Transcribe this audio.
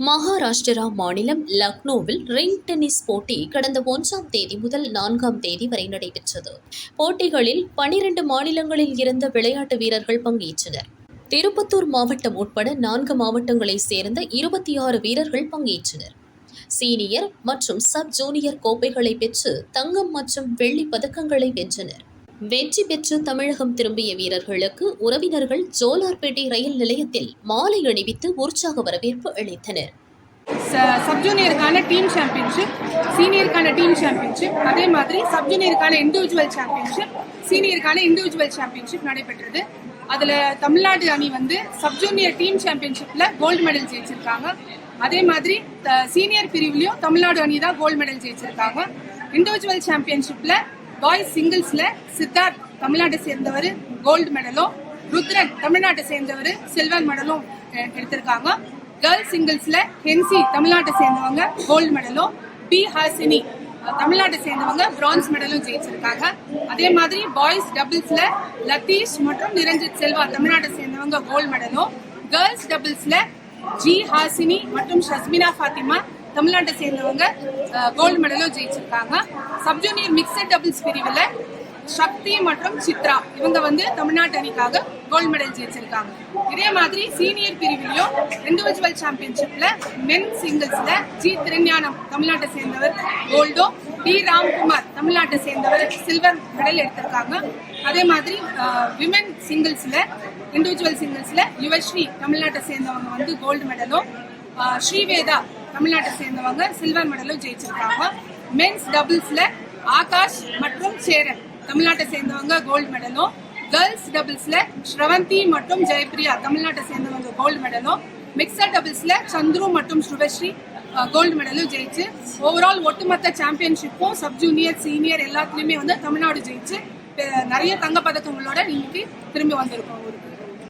மகாராஷ்டிரா மாநிலம் லக்னோவில் ring tennis போட்டி கடந்த ஒன்றாம் தேதி முதல் நான்காம் தேதி வரை நடைபெற்றது. போட்டிகளில் பனிரெண்டு மாநிலங்களில் இருந்த விளையாட்டு வீரர்கள் பங்கேற்றனர். திருப்பத்தூர் மாவட்டம் உட்பட நான்கு மாவட்டங்களைச் சேர்ந்த இருபத்தி ஆறு வீரர்கள் பங்கேற்றனர். சீனியர் மற்றும் சப் ஜூனியர் கோப்பைகளை பெற்று தங்கம் மற்றும் வெள்ளிப் பதக்கங்களை வென்றனர். வெற்றி பெற்று தமிழகம் திரும்பிய வீரர்களுக்கு உறவினர்கள் ஜோலார்பேட்டை ரயில் நிலையத்தில் மாலை அணிவித்து உற்சாக வரவேற்பு அளித்தனர். ச- டீம் சாம்பியன்ஷிப் சீனியருக்கான டீம் சாம்பியன்ஷிப் அதே மாதிரி சப்ஜூனியருக்கான இண்டிவிஜுவல் சாம்பியன்ஷிப் சீனியருக்கான இண்டிவிஜுவல் சாம்பியன்ஷிப் நடைபெற்றது. அதுல தமிழ்நாடு அணி வந்து சப்ஜூனியர் டீம் சாம்பியன்ஷிப்ல கோல்டு மெடல் ஜெயிச்சிருக்காங்க. அதே மாதிரி சீனியர் பிரிவுலையும் தமிழ்நாடு அணி தான் கோல்டு மெடல் ஜெயிச்சிருக்காங்க. இண்டிவிஜுவல் சாம்பியன்ஷிப்ல பாய்ஸ் சிங்கிள்ஸ்ல சித்தார்த் தமிழ்நாட்டை சேர்ந்தவர் கோல்டு மெடலும் ருத்ரன் தமிழ்நாட்டை சேர்ந்தவர் சில்வர் மெடலும் எடுத்திருக்காங்க. கேர்ள்ஸ் சிங்கிள்ஸ்ல ஹென்சி தமிழ்நாட்டை சேர்ந்தவங்க கோல்டு மெடலும் பி ஹாசினி தமிழ்நாட்டை சேர்ந்தவங்க பிரான்ஸ் மெடலும் ஜெயிச்சிருக்காங்க. அதே மாதிரி பாய்ஸ் டபுள்ஸ்ல லத்தீஷ் மற்றும் நிரஞ்சித் செல்வா தமிழ்நாட்டை சேர்ந்தவங்க கோல்டு மெடலும் கேர்ள்ஸ் டபுள்ஸ்ல ஜி ஹாசினி மற்றும் ஷஸ்மினா ஃபாத்திமா தமிழ்நாட்டை சேர்ந்தவங்க கோல்டு மெடலும் ஜெயிச்சிருக்காங்க. சப்ஜூனியர் மிக்சட் டபுள்ஸ் பிரிவில் சக்தி மற்றும் சித்ரா இவங்க வந்து தமிழ்நாட்டு அணிக்காக கோல்டு மெடல் ஜெயிச்சிருக்காங்க. இதே மாதிரி சீனியர் பிரிவிலையும் இண்டிவிஜுவல் சாம்பியன்ஷிப்ல மென் சிங்கிள்ஸ்ல ஜி திருஞானம் தமிழ்நாட்டை சேர்ந்தவர் கோல்டோ டி ராம்குமார் தமிழ்நாட்டை சேர்ந்தவர் சில்வர் மெடல் எடுத்திருக்காங்க. அதே மாதிரி விமென் சிங்கிள்ஸ்ல இண்டிவிஜுவல் சிங்கிள்ஸ்ல யுவஸ்ரீ தமிழ்நாட்டை சேர்ந்தவங்க வந்து கோல்டு மெடலும் ஸ்ரீவேதா தமிழ்நாட்டை சேர்ந்தவங்க சில்வர் மெடலும் ஜெயிச்சிருக்காங்க. மென்ஸ் டபுள்ஸ்ல ஆகாஷ் மற்றும் சேரன். தமிழ்நாட்டை சேர்ந்தவங்க கோல்டு மெடலும் கேர்ள்ஸ் டபுள்ஸ்ல ஸ்ரவந்தி மற்றும் ஜெயபிரியா தமிழ்நாட்டை சேர்ந்தவங்க கோல்டு மெடலும் மிக்சர் டபுள்ஸ்ல சந்துரு மற்றும் சுபஸ்ரீ கோல்டு மெடலும் ஜெயிச்சு ஓவரால் ஒட்டுமொத்த சாம்பியன்ஷிப்பும் சப் ஜூனியர் சீனியர் எல்லாத்துலயுமே வந்து தமிழ்நாடு ஜெயிச்சு நிறைய தங்கப்பதக்கங்களோட இன்னைக்கு திரும்பி வந்திருக்கோம் ஊருக்கு.